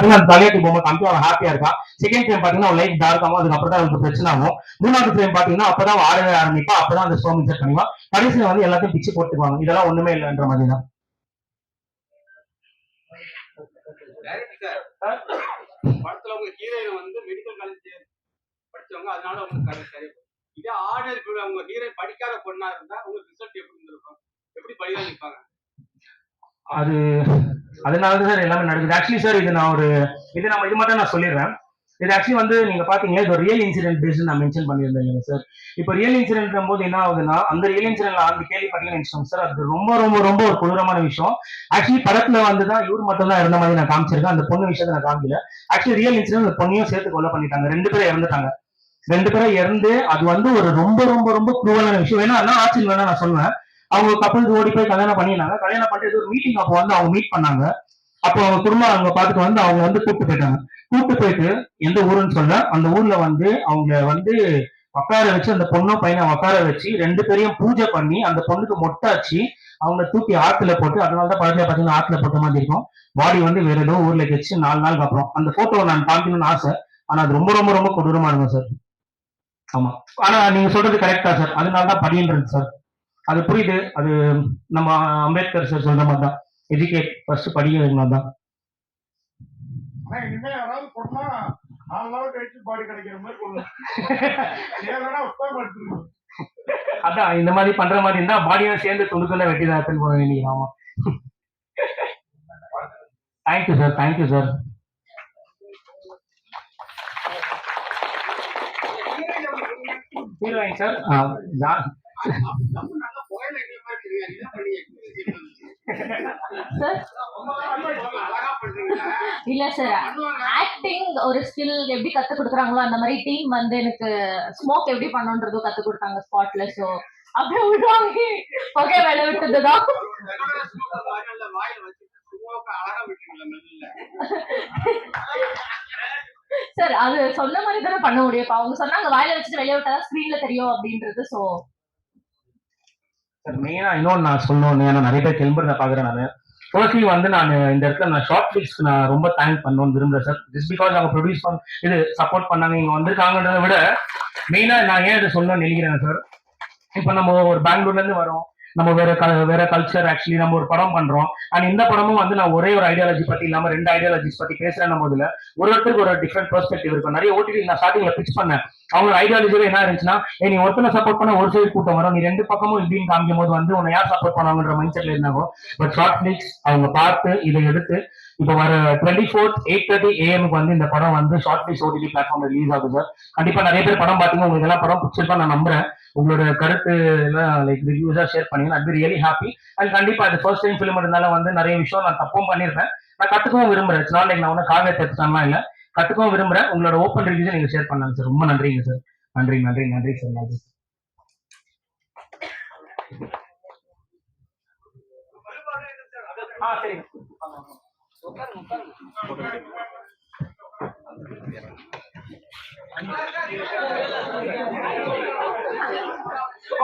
பாத்தீங்கன்னா அந்த தலையாட்டி பொம்மை காமிக்கும் அவன் ஹாப்பியா இருக்கான். செகண்ட் ஃப்ரேம் பாத்தீங்கன்னா லைட் டார்க் ஆகும். அதுக்கப்புறம் தான் அவனுக்கு பிரச்சனை ஆகும். மூணாவது ஃப்ரேம் பாத்தீங்கன்னா அப்பதான் அவன் ஆடவே ஆரம்பிப்பா அப்பதான் அந்த ஸ்டோம் இன்செக்ட் பண்ணிடுவான் கடைசியில வந்து எல்லாத்தையும் பிச்சு போட்டுக்குவாங்க. இதெல்லாம் ஒண்ணுமே இல்லைன்ற மாதிரி தான். படத்துல உங்க ஹீரோயின் வந்து மெடிக்கல் காலேஜ் படிச்சவங்க அதனால உங்களுக்கு சரி இதே ஆர்டர் உங்க ஹீரோயின் படிக்காத பொண்ணா இருந்தா உங்களுக்கு ரிசல்ட் எப்படி இருந்திருக்கும்? எப்படி படிதான் நிற்பாங்க அது அதனால தான் சார் எல்லாமே நடக்குது. ஆக்சுவலி சார் இது நான் ஒரு இது நம்ம இது மட்டும் நான் சொல்லிடுறேன். இது ஆக்சுவலி வந்து நீங்க பாத்தீங்கன்னா இது ஒரு ரியல் இன்சிடென்ட் பேஸ் நான் மென்ஷன் பண்ணியிருந்தேன் சார் இப்போ ரியல் இன்சிடென்ட் போது என்ன ஆகுதுன்னா அந்த ரியல் இன்சிடென்ட்ல அந்த கேள்வி பாத்தீங்கன்னா சார் அது ரொம்ப ரொம்ப ரொம்ப ஒரு கொடூரமான விஷயம். ஆக்சுவலி படத்துல வந்து தான் இவர் மட்டும் தான் இருந்த மாதிரி நான் காமிச்சிருக்கேன். அந்த பொண்ணு விஷயத்தை நான் காமிக்கல. ஆக்சுவலி ரியல் இன்சிடென்ட் அந்த பொண்ணையும் சேர்த்து கொலை பண்ணிட்டாங்க. ரெண்டு பேரும் இறந்துட்டாங்க. ரெண்டு பேரும் இறந்து அது வந்து ஒரு ரொம்ப ரொம்ப ரொம்ப குரூவலான விஷயம். வேணா அதான் ஆட்சி வேணா நான் சொல்லுவேன். அவங்க கப்பல் ஓடி போய் கல்யாணம் பண்ணிருந்தாங்க. கல்யாணம் பண்ணிட்டு ஏதோ ஒரு மீட்டிங் அப்போ வந்து அவங்க மீட் பண்ணாங்க. அப்போ அவங்க குடும்பம் அவங்க பார்த்துட்டு வந்து அவங்க வந்து கூப்பிட்டு போயிட்டாங்க. கூப்பிட்டு போயிட்டு எந்த ஊருன்னு சொல்ல அந்த ஊர்ல வந்து அவங்க வந்து உட்கார வச்சு அந்த பொண்ணும் பையனை உட்கார வச்சு ரெண்டு பேரையும் பூஜை பண்ணி அந்த பொண்ணுக்கு மொட்டாச்சு அவங்க தூக்கி ஆத்துல போட்டு அதனாலதான் படத்துல பாத்தீங்கன்னா ஆத்துல போட்ட மாதிரி இருக்கும். பாடி வந்து வேற ஏதோ ஊர்ல வச்சு நாலு நாளுக்கு அப்புறம். அந்த போட்டோவை நான் காமிக்கணும்னு ஆசை. ஆனா அது ரொம்ப ரொம்ப ரொம்ப கொடூரமா இருக்கும் சார் ஆமா. ஆனா நீங்க சொல்றது கரெக்டா சார் அதனாலதான் படின்றது சார் அது புரியுது. அது நம்ம அம்பேத்கர் சார் சொல்ற மாதிரி தான். எஜுகேட் ஃபர்ஸ்ட் படிக்கிறது தான். ஆனா இனிமே யாராவது கழிச்சு பாடி கிடைக்கிற மாதிரி அதான் இந்த மாதிரி பண்ற மாதிரி இருந்தா பாடியோட சேர்ந்து துண்டுக்குள்ள வெட்டி தான் எடுத்துன்னு போக வேண்டியது. ஆமா. Thank you sir thank you sir heroine sir நல்லா போயில எங்களை மாதிரி தெரியாது என்ன பண்ணி சார் இல்ல சார் ஆக்டிங் ஒரு ஸ்கில் எப்படி கத்து கொடுக்குறாங்களோ அந்த மாதிரி டீம் வந்து எனக்கு ஸ்மோக் எப்படி பண்ணுன்றதும் கத்து கொடுத்தாங்க ஸ்பாட்ல சோ அப்படியே விடுவாங்க. ஓகே வேலை விட்டதுதான். சார் அது சொன்ன மாதிரி தானே பண்ண முடியும். அவங்க சொன்னாங்க வாயில வச்சுட்டு வெளியே விட்டா ஸ்கிரீன்ல தெரியும் அப்படின்றது சோ சார் மெயினா இன்னொன்னு நான் சொல்லணும் ஏன்னா நிறைய பேர் கிளம்புறத பாக்குறேன் நான். ஃபர்ஸ்ட்லி வந்து நான் இந்த இடத்துல நான் ஷார்ட் ஃபிலிக்ஸ்க்கு நான் ரொம்ப தேங்க் பண்ணணும்னு விரும்புகிறேன் சார் ஜஸ்ட் பிகாஸ் அவங்க ப்ரொடியூஸ் பண்ண இது சப்போர்ட் பண்ணாங்க இங்கே வந்திருக்காங்கன்றத விட மெயினாக நான் ஏன் இதை சொல்லணும்னு நினைக்கிறேன் சார் இப்போ நம்ம ஒரு பெங்களூர்லேருந்து வரோம். நம்ம வேற க- வேற கல்ச்சர் ஆக்சுவலி நம்ம ஒரு படம் பண்றோம். அண்ட் இந்த படமும் வந்து நான் ஒரே ஒரு ஐடியாலஜி பத்தி இல்லாம ரெண்டு ஐடியாலஜிஸ் பத்தி பேசுறேன் போதுல ஒரு ஒருத்தருக்கு ஒரு டிஃப்ரெண்ட் பெர்ஸ்பெக்டிவ் இருக்கும். நிறைய ஓடிடி நான் ஸ்டார்டிங்ல பிச் பண்ணேன். அவங்க ஐடியாலஜில என்ன இருந்துச்சுன்னா நீ ஒருத்தனை சப்போர்ட் பண்ண ஒரு சைடு கூட்டம் வரும். நீ ரெண்டு பக்கமும் இப்படின்னு காமிக்கும் போது வந்து உன்னை யார் சப்போர்ட் பண்ணுவாங்கன்ற மைண்ட் செட்ல இருந்தாங்க? பட் ஷார்ட் ஃபிளிக்ஸ் அவங்க பார்த்து இதை எடுத்து இப்போ வர டுவெண்ட்டி ஃபோர்த் எயிட் தேர்ட்டி ஏஎம்க்கு வந்து இந்த படம் வந்து ShortFlix OTT platform release ஆகுது சார் கண்டிப்பா நிறைய பேர் படம் பார்த்தீங்க உங்களுக்கு எல்லாம் படம் பிடிச்சிருக்கா நான் நம்புறேன். உங்களோட கருத்து எல்லாம் லைக் ரிவ்யூஸா ஷேர் பண்ணீங்க. அது ரியலி ஹாப்பி அண்ட் கண்டிப்பா அது ஃபர்ஸ்ட் டைம் ஃபிலிம் இருந்தாலும் வந்து நிறைய விஷயம் நான் தப்பும் பண்ணிருப்பேன். நான் கத்துக்கவும் விரும்புறேன். லைக் நான் ஒன்றும் காவியத்தை எடுத்துட்டாங்களா இல்லை. கத்துக்கவும் விரும்புறேன். உங்களோட ஓப்பன் ரிவ்யூஸை நீங்க ஷேர் பண்ணாங்க சார் ரொம்ப நன்றிங்க சார் நன்றி நன்றி நன்றி சார் நன்றி ஆ சரிங்க.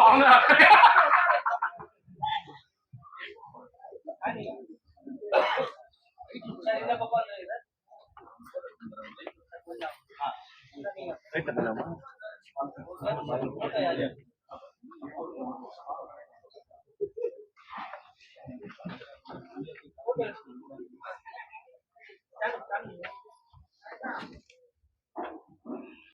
அவங்க ரைட் பண்ணலாமா